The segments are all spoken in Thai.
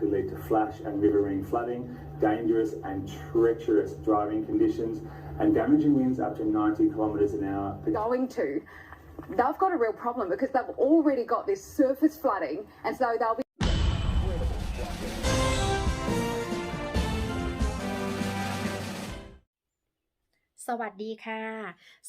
to flash and riverine flooding, dangerous and treacherous driving conditions, and damaging winds up to 90 kilometres an hour. going to, they've got a real problem because they've already got this surface flooding, and so they'll be. สวัสดีค่ะ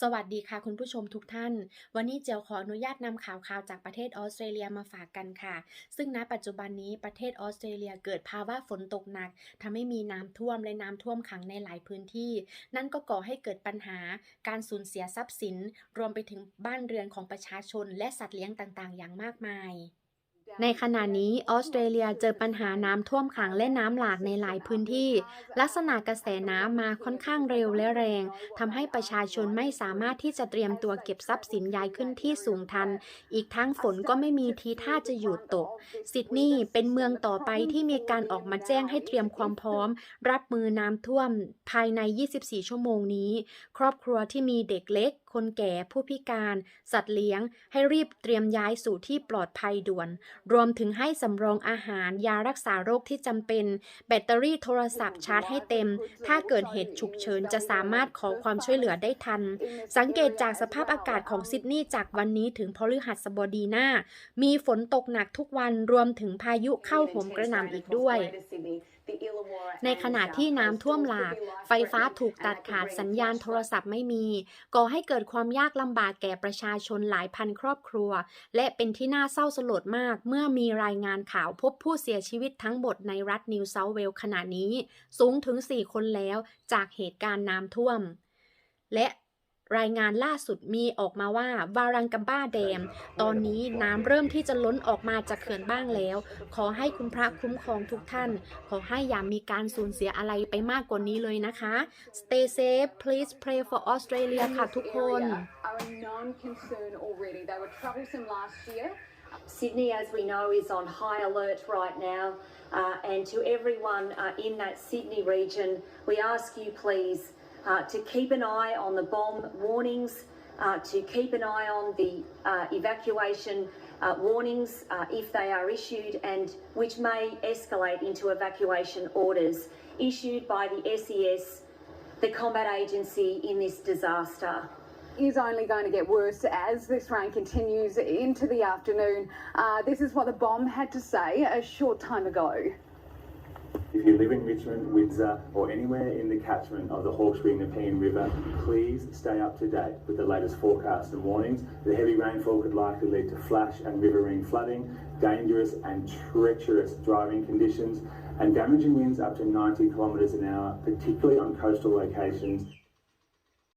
สวัสดีค่ะคุณผู้ชมทุกท่าน วันนี้เจียวขออนุญาตนำข่าวข่าวจากประเทศออสเตรเลียมาฝากกันค่ะ ซึ่งณปัจจุบันนี้ประเทศออสเตรเลียเกิดภาวะฝนตกหนักทำให้มีน้ำท่วมและน้ำท่วมขังในหลายพื้นที่ นั่นก็ก่อให้เกิดปัญหา การสูญเสียทรัพย์สิน รวมไปถึงบ้านเรือนของประชาชนและสัตว์เลี้ยงต่างๆ อย่างมากมาย ในขณะนี้ออสเตรเลียเจอปัญหาน้ำท่วมขังและน้ำหลากในหลายพื้นที่ ลักษณะกระแสน้ำมาค่อนข้างเร็วและแรงทำให้ประชาชนไม่สามารถที่จะเตรียมตัวเก็บทรัพย์สินย้ายขึ้นที่สูงทัน อีกทั้งฝนก็ไม่มีทีท่าจะหยุดตก ซิดนีย์เป็นเมืองต่อไปที่มีการออกมาแจ้งให้เตรียมความพร้อม รับมือน้ำท่วม ภายใน 24 ชั่วโมงนี้ ครอบครัวที่มีเด็กเล็กคนแก่ ผู้พิการ สัตว์เลี้ยง ให้รีบเตรียมย้ายสู่ที่ปลอดภัยด่วน รวมถึงให้สำรองอาหาร ยารักษาโรคที่จำเป็น แบตเตอรี่โทรศัพท์ชาร์จให้เต็ม ถ้าเกิดเหตุฉุกเฉินจะสามารถขอความช่วยเหลือได้ทัน สังเกตจากสภาพอากาศของซิดนีย์จากวันนี้ถึงพฤหัสบดีหน้า มีฝนตกหนักทุกวันรวมถึงพายุเข้าโหมกระหน่ำอีกด้วย ในขณะที่น้ำท่วมหลาก ไฟฟ้าถูกตัดขาดสัญญาณโทรศัพท์ไม่มี ก่อให้เกิดความยากลำบากแก่ประชาชนหลายพันครอบครัว และเป็นที่น่าเศร้าสลดมาก เมื่อมีรายงานข่าวพบผู้เสียชีวิตทั้งหมดในรัฐนิวเซาท์เวลส์ขณะนี้ สูงถึง 4 คนแล้วจากเหตุการณ์น้ำท่วม และ รายงานล่าสุดมีออกมาว่าวารังกัมบ้าแดม ตอนนี้น้ำเริ่มที่จะล้นออกมาจากเขื่อนบ้างแล้ว ขอให้คุณพระคุ้มครองทุกท่าน ขอให้อย่ามีการสูญเสียอะไรไปมากกว่านี้เลยนะคะ Stay safe please pray for Australia ค่ะทุกคน Are a known concern already. They were troublesome last year. Sydney, as we know, is on high alert right now. Uh, and to everyone uh, in that Sydney region, we ask you please uh, to keep an eye on the bomb warnings, uh, to keep an eye on the uh, evacuation uh, warnings uh, if they are issued and which may escalate into evacuation orders issued by the SES, the combat agency in this disaster. Is only going to get worse as this rain continues into the afternoon. Uh, this is what the bomb had to say a short time ago. If you live in Richmond, Windsor, or anywhere in the catchment of the Hawkesbury Nepean River, please stay up to date with the latest forecasts and warnings. The heavy rainfall could likely lead to flash and riverine flooding, dangerous and treacherous driving conditions, and damaging winds up to 90 kilometres an hour, particularly on coastal locations.